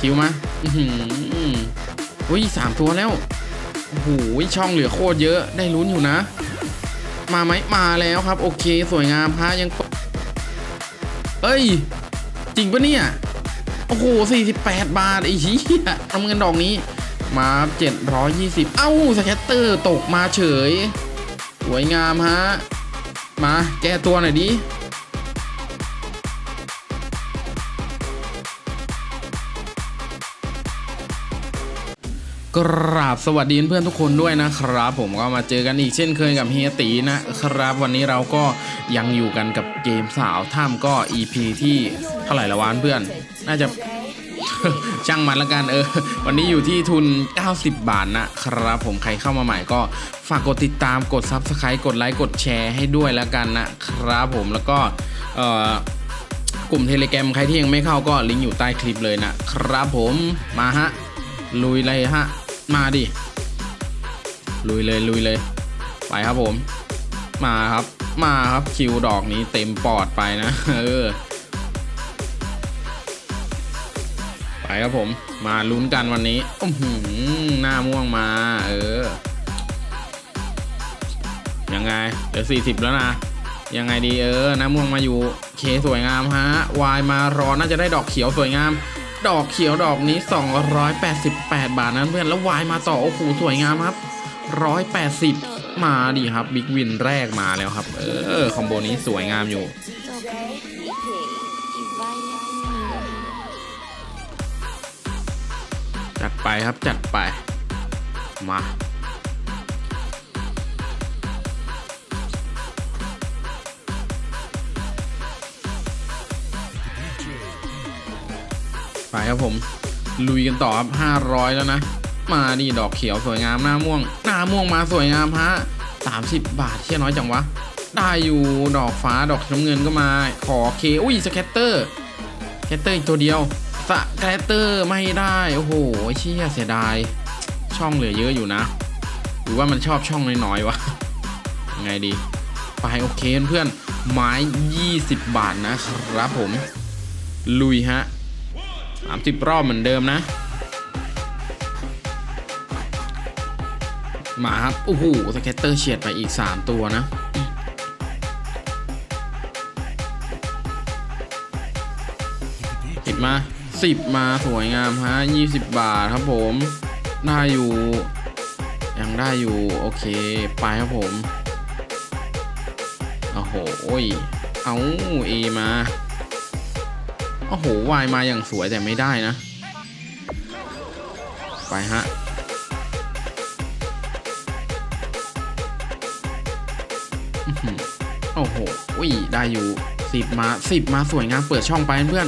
คิวมาอือหืออุ้ยสามตัวแล้วโอ้โหช่องเหลือโคตรเยอะได้ลุ้นอยู่นะ มาไหมมาแล้วครับ โอเค สวยงามฮะยังเอ้ย จริงปะเนี่ย โอ้โห 48 บาทไอ้เหี้ยทำเงินดอกนี้ มา 720 เอ้าสแคตเตอร์ตกมาเฉย สวยงามฮะ มาแก้ตัวหน่อยดิ กราบสวัสดีเพื่อนทุกคนด้วยนะครับ ผมก็มาเจอกันอีกเช่นเคยกับเฮียตีนะครับ วันนี้เราก็ยังอยู่กันกับเกมสาวถ้ำก็ EP ที่เท่าไหร่ละวานเพื่อน น่าจะช่างมันละกันเออ วันนี้อยู่ที่ทุน 90 บาทนะครับ ผมใครเข้ามาใหม่ก็ฝากกดติดตามกด Subscribe กดไลค์กดแชร์ให้ด้วยละกันนะครับผมแล้วก็เอ่อกลุ่มเทเล gram ใครที่ยังไม่เข้าก็ลิงก์อยู่ใต้คลิปเลยนะครับผมมาฮะ ลุยเลยฮะ มาดิ ลุยเลยลุยเลย ไปครับผม มาครับ มาครับคิวดอกนี้เต็มปอดไปนะเออไปครับผม มาลุ้นกันวันนี้อื้อหือหน้าม่วงมา เออ ยังไงเดี๋ยวสี่สิบแล้วนะ ยังไงดีเออหน้าม่วงมาอยู่เคสวยงามฮะ วายมารอน่าจะได้ดอกเขียวสวยงาม ดอกเขียวดอกนี้ 288 บาทนั้นเพื่อนแล้ววายมาต่อโอ้โหสวยงามครับ 180 มาดีครับบิ๊กวินแรกมาแล้วครับ เออคอมโบนี้สวยงามอยู่จัดไปครับจัดไป มา ไปครับผม ลุยกันต่อครับ500 แล้วนะ มาดิดอกเขียวสวยงามหน้าม่วง หน้าม่วงมาสวยงามฮะ30 บาทเที่ยน้อยจังวะ ได้อยู่ดอกฟ้าดอกน้ำเงินก็มา ขอเคอุ้ยสแคตเตอร์สแคตเตอร์อีกตัวเดียวสแคตเตอร์ไม่ได้ โอ้โหเชี่ยเสียดาย ช่องเหลือเยอะอยู่นะ หรือว่ามันชอบช่องน้อยๆวะยังไงดีไปโอเคเพื่อนไม้ 20 บาทนะครับผม ลุยฮะ 30 รอบเหมือนเดิมนะ มาครับ โอ้โหสแคตเตอร์เฉียดไปอีก 3 ตัวนะติดมา 10 มาสวยงามฮะ 20 บาทครับผม ได้อยู่ ยังได้อยู่ โอเค ไปครับผม โอ้โหโอ้ยเอาเอมา โอ้โห วายมาอย่างสวยแต่ไม่ได้นะ ไปฮะ โอ้โหอุ้ยได้อยู่สิบมาสิบมาสวยงามเปิดช่องไปเพื่อน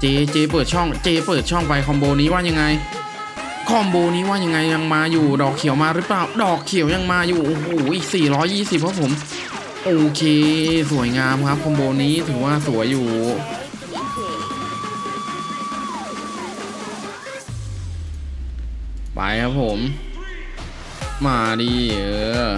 เจ เจ เปิดช่อง เจ เปิดช่องไปคอมโบนี้ว่ายังไง คอมโบนี้ว่ายังไงยังมาอยู่ ดอกเขียวมาหรือเปล่า ดอกเขียวยังมาอยู่ โอ้โหอีก420ครับผม โอเค สวยงามครับคอมโบนี้ถือว่าสวยอยู่ ไปครับผม มาดิเออ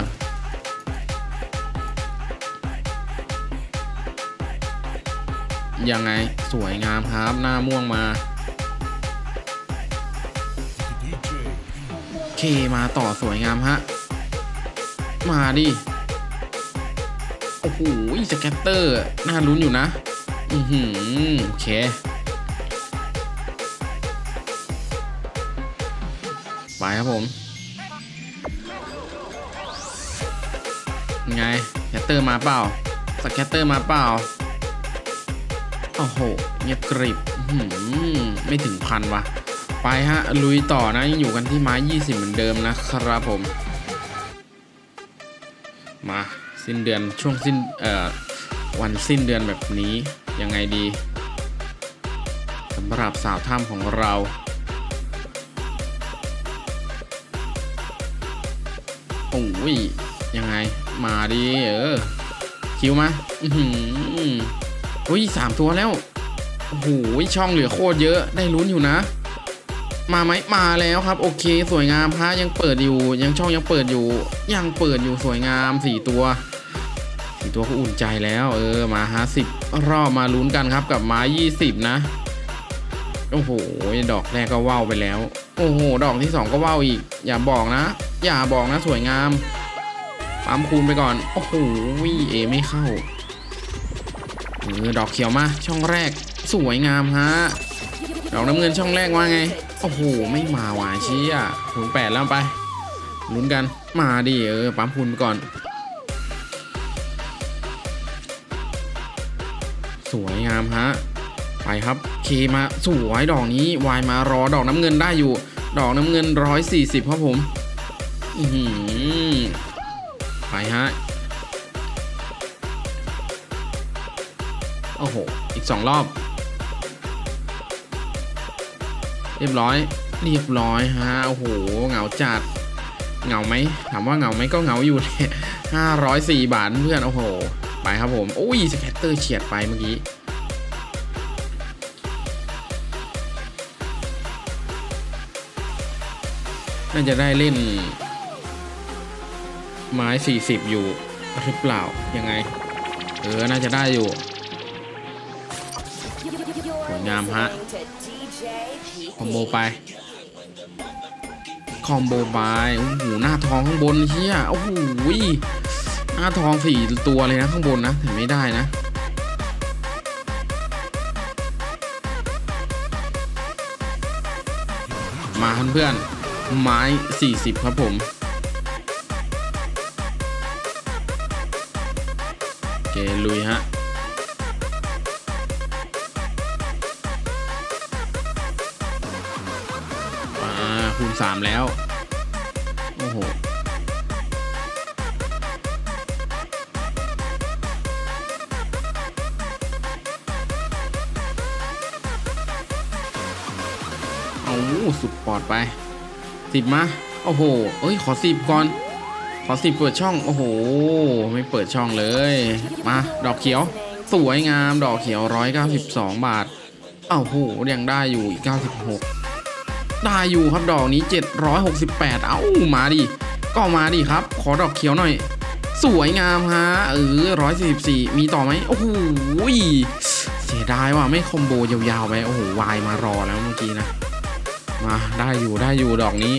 ยังไงสวยงามครับ หน้าม่วงมาเคมาต่อสวยงามฮะ มาดิ โอ้โหสแกตเตอร์ น่าลุ้นอยู่นะ อือหือ โอเค ไปครับผมไงแกตเตอร์มาเปล่าสแกตเตอร์มาเปล่าโอ้โหเงียบกริบไม่ถึงพันวะไปฮะ ลุยต่อนะยังอยู่กันที่ไม้ 20 เหมือนเดิมนะครับผม มาสิ้นเดือนช่วงสิ้นเอ่อวันสิ้นเดือนแบบนี้ยังไงดีสำหรับสาวถ้ำของเรา โอ้ยยังไง มาดิเออ คิวมาอือหืออุ้ยสามตัวแล้วโอ้โหช่องเหลือโคตรเยอะได้ลุ้นอยู่นะ มาไหมมาแล้วครับ โอเค สวยงามพระยังเปิดอยู่ ยังช่องยังเปิดอยู่ ยังเปิดอยู่สวยงามสี่ตัวสี่ตัวก็อุ่นใจแล้ว เออมาหาสิบรอบมาลุ้นกันครับกับไม้ยี่สิบนะโอ้โห ดอกแรกก็ว่าวไปแล้ว โอ้โห ดอกที่สองก็ว่าวอีก อย่าบอกนะ อย่าบอกนะสวยงามปั๊มคูณไปก่อน โอ้โหเอไม่เข้าเออดอกเขียวมา ช่องแรก สวยงามฮะ ดอกน้ำเงินช่องแรกว่าไง โอ้โห ไม่มาหวานชี้อะคูณแปดแล้วไป ลุ้นกัน มาดิเออ ปั๊มคูณไปก่อน สวยงามฮะ ไปครับ เคมา สวยดอกนี้ วายมารอดอกน้ำเงินได้อยู่ ดอกน้ำเงิน 140ครับผม ไปฮะ โอ้โห อีกสองรอบ เรียบร้อย เรียบร้อยฮะ โอ้โห เหงาจัด เหงาไหม ถามว่าเหงาไหมก็เหงาอยู่แหละห้าร้อยสี่บาทเพื่อน โอ้โห ไปครับผม โอ้ยสแคตเตอร์เฉียดไปเมื่อกี้น่าจะได้เล่น ไม้ 40 อยู่หรือเปล่ายังไง เออ น่าจะได้อยู่สวยงามฮะ คอมโบไป คอมโบไปโอ้โหหน้าทองข้างบนเชียโอ้โหหน้าทองสี่ตัวเลยนะข้างบนนะถึงไม่ได้นะมาเพื่อนๆไม้ 40 ครับผม เคลุยฮะอ่าคูณสามแล้ว โอ้โหเอาสุดปอดไปสิบมาโอ้โห เอ้ย ขอสิบก่อน ขอสิเปิดช่อง โอ้โห ไม่เปิดช่องเลย มา ดอกเขียว สวยงามดอกเขียว 192 บาทเอ้าโหยังได้อยู่อีก 96 ได้อยู่ครับดอกนี้ 768 เอ้ามาดิ ก็มาดิครับ ขอดอกเขียวหน่อย สวยงามฮะเออ144 มีต่อไหมโอ้โหเสียดายว่ะไม่คอมโบยาวๆไปโอ้โหวายมารอแล้วเมื่อกี้นะ มาได้อยู่ได้อยู่ดอกนี้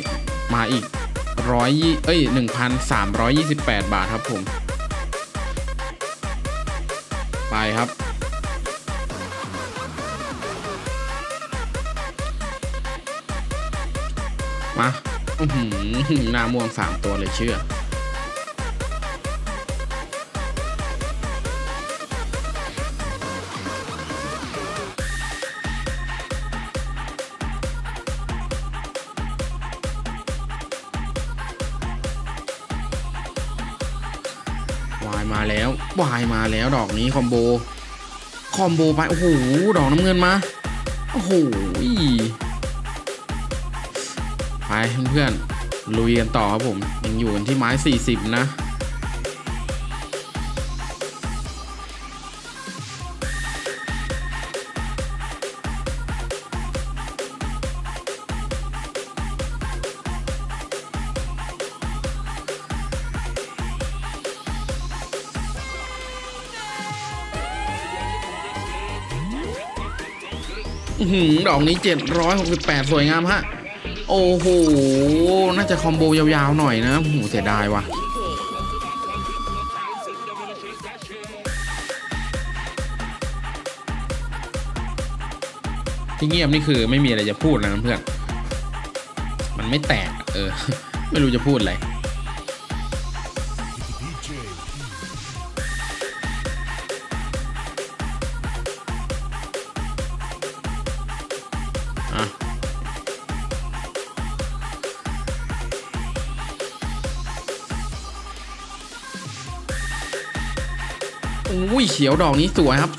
มาอีก ร้อยยี่เอ้ยหนึ่งพันสามร้อยยี่สิบแปดบาทครับผม ไปครับ มาหือหน้าม่วงสามตัวเลยเชื่อ วายมาแล้วดอกนี้คอมโบ คอมโบไป โอ้โห ดอกน้ำเงินมา โอ้โห ไปเพื่อนๆลุยกันต่อครับผม ยังอยู่กันที่ไม้ 40 นะ หือดอกนี้ 768 สวยงามฮะ โอ้โห น่าจะคอมโบยาวๆหน่อยนะโอ้โหเสียดายว่ะที่เงียบนี่คือไม่มีอะไรจะพูดนะเพื่อน มันไม่แตก เออ ไม่รู้จะพูดอะไร เขียวดอกนี้สวยครับ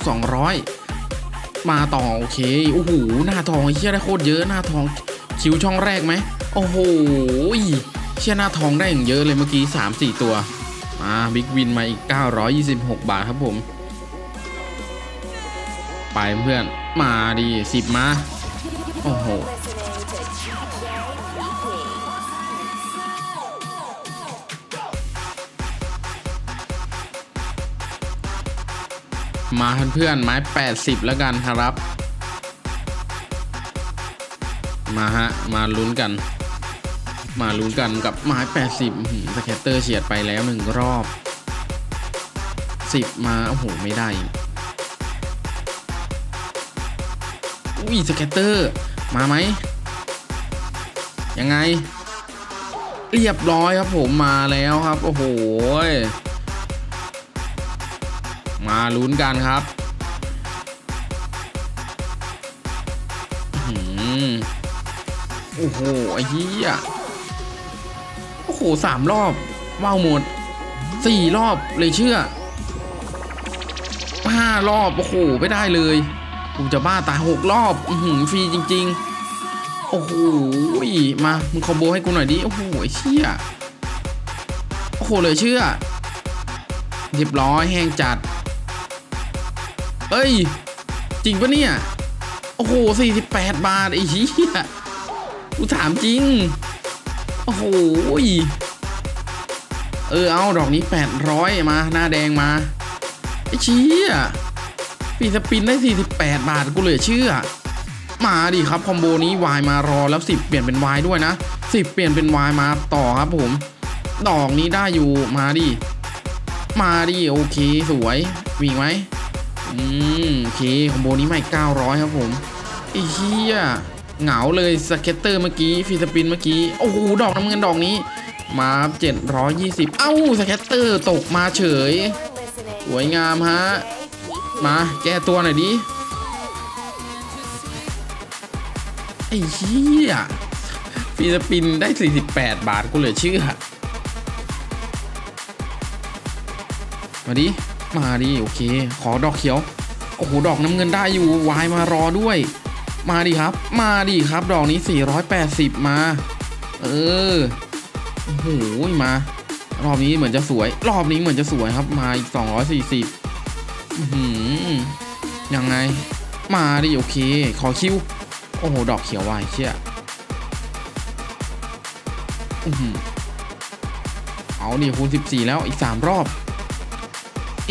200 มาต่อโอเคโอ้โหหน้าทองเชี่ยได้โคตรเยอะหน้าทองคิวช่องแรกไหมโอ้โหเชี่ยหน้าทองได้อย่างเยอะเลยเมื่อกี้ 3-4 ตัวมาบิ๊กวินมาอีก 926 บาทครับผม ไปเพื่อนมาดี10 มา โอ้โห มาเพื่อนๆไม้ 80 แล้วกันครับ มาฮะ มาลุ้นกัน มาลุ้นกันกับไม้ 80สแคตเตอร์เฉียดไปแล้วหนึ่งรอบ 10 มา โอ้โห ไม่ได้อุ้ยสแคตเตอร์ มาไหม ยังไง เรียบร้อยครับผมมาแล้วครับ โอ้โห มาลุ้นกันครับโอ้โหไอ้เหี้ยโอ้โหสามรอบว้าวหมดสี่รอบเลยเชื่อห้ารอบ โอ้โห ไม่ได้เลยกูจะบ้าตายหกรอบ อืฟรีจริง ๆ โอ้โหมา มึงคอมโบให้กูหน่อยดิ โอ้โหไอ้เชี่ย โอ้โห เลยเชื่อ เรียบร้อยแห้งจัด เอ้ย จริงปะเนี่ย โอ้โห 48 บาท ไอ้เหี้ยกูถามจริง โอ้โห เออ เอา ดอกนี้ 800 มา หน้าแดงมา ไอ้เชี่ยปีสปินได้ 48 บาท กูเหลือเชื่อ มาดิครับ คอมโบนี้วายมารอแล้ว 10 เปลี่ยนเป็นวายด้วยนะ 10 เปลี่ยนเป็นวายมาต่อครับผม ดอกนี้ได้อยู่ มาดิ มาดิ โอเค สวยมีไหม อืมโอเคคอมโบนี้ใหม่900 ครับผมไอ้เหี้ยเหงาเลยสเก็ตเตอร์เมื่อกี้ฟีสปินเมื่อกี้ โอ้โห ดอกน้ำเงินดอกนี้ มา 720 เอ้าสเก็ตเตอร์ตกมาเฉย สวยงามฮะ มาแก้ตัวหน่อยดิไอ้เหี้ยฟีสปินได้ 48 บาทกูเหลือเชื่อมาดิ มาดิโอเค ขอดอกเขียว โอ้โห ดอกน้ำเงินได้อยู่วายมารอด้วย มาดิครับ มาดิครับ ดอกนี้ 480 มา เออ โอ้โห มา รอบนี้เหมือนจะสวย รอบนี้เหมือนจะสวยครับ มาอีก 240 อื้อหือยังไง มาดิโอเค ขอคิว โอ้โห ดอกเขียววายเชี่ยอื้อหือเอาดิคูณ14 แล้วอีก 3 รอบ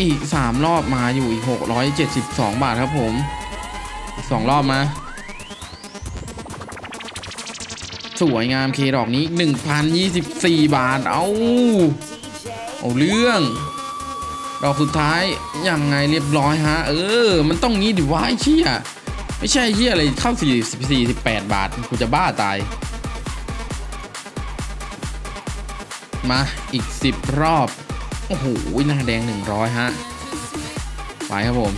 อีก 3 รอบมาอยู่อีก 672 บาทครับผมอีก2รอบมา สวยงามเคดอกนี้ 1,024 บาท เอาเอาเรื่อง ดอกสุดท้ายยังไงเรียบร้อยฮะ เออ มันต้องงี้ดิวะไอ้เชี่ยไม่ใช่เชี่ยอะไรเข้า4 48 บาทกูจะบ้าตาย มาอีก 10 รอบ โอ้โหหน้าแดง 100 ฮะ ไปครับผม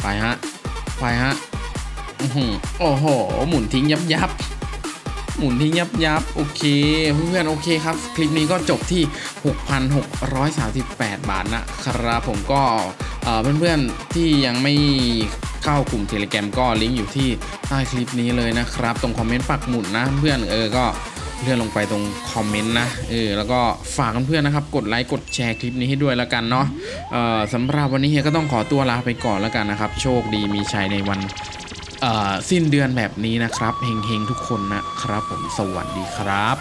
ไปฮะ ไปฮะอื้อหือโอ้โห หมุนทิ้งยับยับหมุนทิ้งยับยับโอเคเพื่อนๆโอเคครับ คลิปนี้ก็จบที่ 6,638 บาทนะครับผมก็เอ่อเพื่อนๆที่ยังไม่เข้ากลุ่มเทเล gram ก็ลิงก์อยู่ที่ใต้คลิปนี้เลยนะครับ ตรงคอมเมนต์ปักหมุดนะเพื่อนเออก็ เลื่อนลงไปตรงคอมเมนต์นะเออแล้วก็ฝากเพื่อนๆนะครับ กดไลค์กดแชร์คลิปนี้ให้ด้วยแล้วกันเนาะเอ่อสำหรับวันนี้เฮียก็ต้องขอตัวลาไปก่อนแล้วกันนะครับ โชคดีมีชัยในวันเอ่อสิ้นเดือนแบบนี้นะครับเฮงๆทุกคนนะครับผมสวัสดีครับ